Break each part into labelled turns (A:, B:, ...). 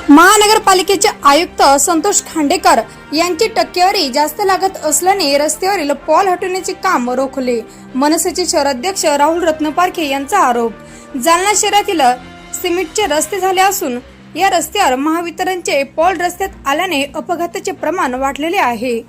A: महानगरपालिकेचे आयुक्त संतोष खांडेकर यांची टक्केवारी जास्त लागत असल्याने रस्त्यावरील पॉल हटवण्याचे काम रोखले. मनसेचे शहराध्यक्ष राहुल रत्नपारखे यांचा आरोप. जालना शहरातील सिमेंटचे रस्ते झाले असून या रस्त्यावर महावितरणचे पॉल रस्त्यात आल्याने अपघाताचे प्रमाण वाढलेले आहे.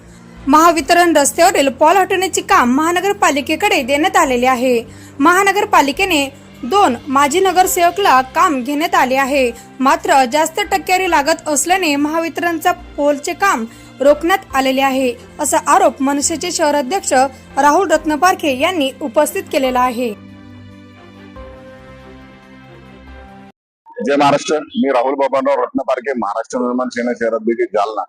A: महावितरण रस्त्यावरील पॉल हटवण्याचे काम महानगरपालिकेकडे देण्यात आलेले आहे. महानगरपालिकेने दोन माजी नगरसेवकला काम घेण्यात आले आहे. मात्र जास्त टक्केवारी लागत असल्याने महावितरणचा पोलचे काम रोखण्यात आलेले आहे असा आरोप मनसेचे शहराध्यक्ष राहुल रत्नपारखे यांनी उपस्थित केलेला आहे.
B: जय महाराष्ट्र. मी राहुल बाबांराव रत्नपारखे महाराष्ट्र निर्माण सेना शहराध्यक्ष जालना.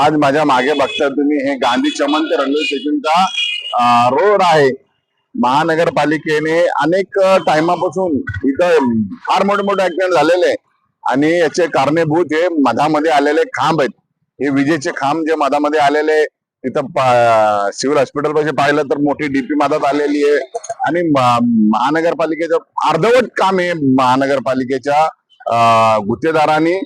B: आज माझ्या मागे बघता तुम्ही हे गांधी चमन ते रेल्वे स्टेशनचा रोड आहे. महानगरपालिकेने अनेक टायमापासून इथं फार मोठे मोठे ऍक्सिडेंट झालेले आणि याचे कारणीभूत हे मधामध्ये आलेले खांब आहेत. हे विजेचे खांब जे मधामध्ये आलेले इथं सिव्हिल हॉस्पिटल पाशी पाहिलं तर मोठी डीपी मधात आलेली आहे. आणि महानगरपालिकेचं अर्धवट काम आहे महानगरपालिकेच्या गुत्तेदारांनी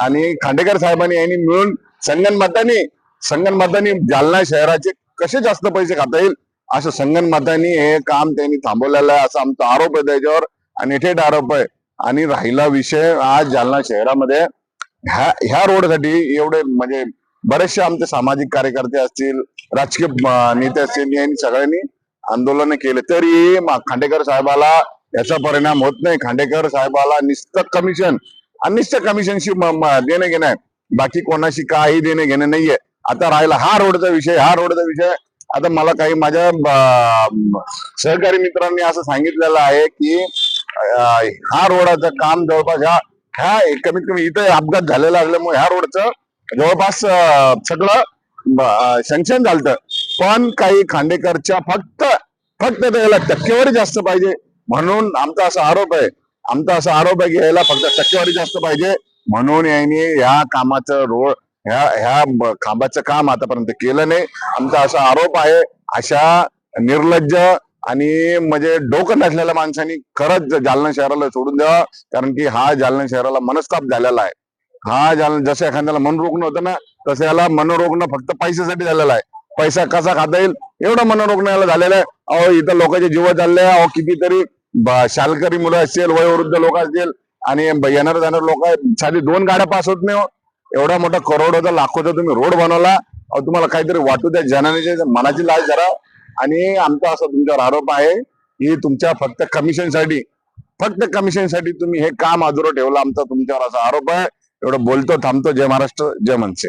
B: आणि खांडेकर साहेबांनी यांनी मिळून संगणमतांनी संगणमतांनी जालना शहराचे कसे जास्त पैसे खाता येईल असं संगनमतानी हे काम त्यांनी थांबवलेलं आहे असा आमचा आरोप आहे त्याच्यावर. आणि थेट आरोप आहे. आणि राहिला विषय आज जालना शहरामध्ये ह्या ह्या रोडसाठी एवढे म्हणजे बरेचसे आमचे सामाजिक कार्यकर्ते असतील राजकीय नेते असतील यांनी सगळ्यांनी आंदोलन केले. तरी खांडेकर साहेबाला याचा परिणाम होत नाही. खांडेकर साहेबाला निस्त कमिशन अनिष्ट कमिशनशी देणे घेणे देणं घेणं बाकी कोणाशी काही देणे घेणं नाहीये. आता राहिला हा रोडचा विषय हा रोडचा विषय आता मला काही माझ्या सहकारी मित्रांनी असं सांगितलेलं आहे की हा रोडाचं काम जवळपास ह्या ह्या कमीत कमी इथं अपघात झालेला असल्यामुळे ह्या रोडचं जवळपास सगळं सँक्शन झालतं. पण काही खांडेकरच्या फक्त फक्त त्याला टक्केवारी जास्त पाहिजे. म्हणून आमचा असा आरोप आहे. आमचा असा आरोप आहे की याला फक्त टक्केवारी जास्त पाहिजे. म्हणून यांनी ह्या कामाचं रोड ह्या ह्या खांबाचं काम आतापर्यंत केलं नाही. आमचा असा आरोप आहे अशा निर्लज्ज आणि म्हणजे डोकं नसलेल्या माणसांनी खरंच जालना शहराला सोडून द्यावा कारण की हा जालना शहराला मनस्ताप झालेला आहे. हा जालना जसं एखाद्याला मनोरुग्ण होतं ना तसं याला मनोरुग्ण फक्त पैशासाठी झालेला आहे. पैसा कसा खाता येईल? एवढं मनोरुग्ण याला झालेला आहे. अहो इथं लोकांचे जीव चालले आहे. अहो कितीतरी शालकरी मुलं असतील वयोवृद्ध लोक असतील आणि येणारे येणार जाणार लोक साधी दोन गाड्या पास होत नाही हो. एवढा मोठा करोडोचा लाखोचा तुम्ही रोड बनवला. तुम्हाला काहीतरी वाटू द्या. जनाने मनाची लाज जरा आणि आमचा असा तुमच्यावर आरोप आहे की तुमच्या फक्त कमिशनसाठी फक्त कमिशनसाठी तुम्ही हे काम अधुरं ठेवलं. आमचा तुमच्यावर असा आरोप आहे. एवढं बोलतो थांबतो. जय महाराष्ट्र जय मनसे.